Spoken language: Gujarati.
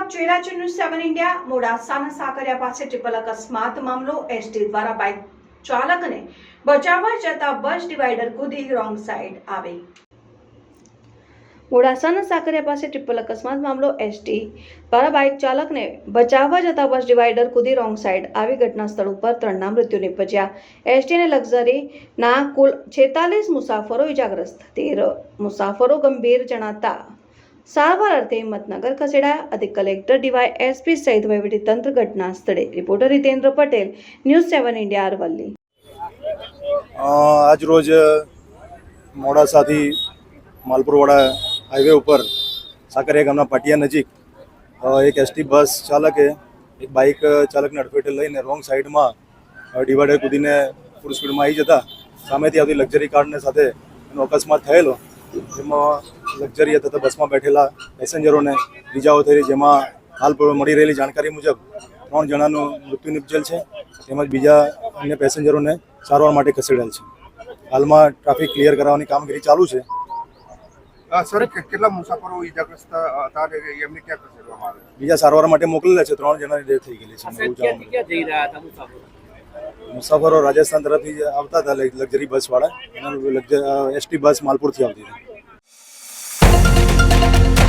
રહ્યા છો ન્યૂઝ સેવન ઇન્ડિયા મોડાસાના સાકરિયા પાસે ટ્રિપલ અકસ્માત મામલો એસટી દ્વારા બાઇક ચાલકને બચાવવા જતા બસ ડિવાઈડર કૂદી રોંગ સાઈડ આવી. મોડાસાના સાકરિયા પાસે ટ્રિપલ અકસ્માત મામલો એસટી દ્વારા બાઇક ચાલકને બચાવવા જતા બસ ડિવાઈડર કૂદી રોંગ સાઈડ આવી ઘટના સ્થળ ઉપર ત્રણના મૃત્યુ નિપજ્યા. એસટી અને લક્ઝરીના કુલ છેતાલીસ મુસાફરો ઇજાગ્રસ્ત. તેર મુસાફરો ગંભીર જણાતા સારવાર અર્થે હિંમતનગર ખસેડાયા. અધિક કલેક્ટર ડીવાય એસપી સહિત વહીવટીતંત્ર ઘટના સ્થળે. Reporter Hitendra Patel, news seven India, Aravalli. આજ રોજ મોડાસાથી માલપુરવાડા હાઈવે ઉપર સાકરિયા ગામના પાટિયા નજીક એક એસટી બસ ચાલકે, એક બાઇક ચાલકને અડફેટે લઈને રોંગ સાઈડમાં ડિવાઈડર કૂદીને ફૂલ સ્પીડમાં આવી જતા. સામેથી આવતી લક્ઝરી કારને સાથે એનો અકસ્માત થયેલો. જેમાં લક્ઝરી તથા બસમાં બેઠેલા પેસેન્જરોને બીજાઓ થઈ જેમાં હાલ મળી રહેલી જાણકારી મુજબ ત્રણ જણાનું મૃત્યુ નિપજેલ છે. તેમજ બીજા અન્ય પેસેન્જરોને સારવાર માટે ખસેડેલ છે. હાલમાં ટ્રાફિક ક્લિયર કરાવવાની કામગીરી ચાલુ છે. સર કેટલા મુસાફરો ઈજાગ્રસ્ત હતા એમને ક્યાં ખસેડવામાં આવે બીજા સારવાર માટે મોકલેલા છે. ત્રણ જણાની ડેથ થઈ ગયેલી છે. જઈ રહ્યા હતા મુસાફરો? મુસાફરો રાજસ્થાન તરફથી આવતા હતા લક્ઝરી બસ વાળા એના એસટી બસ માલપુરથી આવતી હતી. Thank you.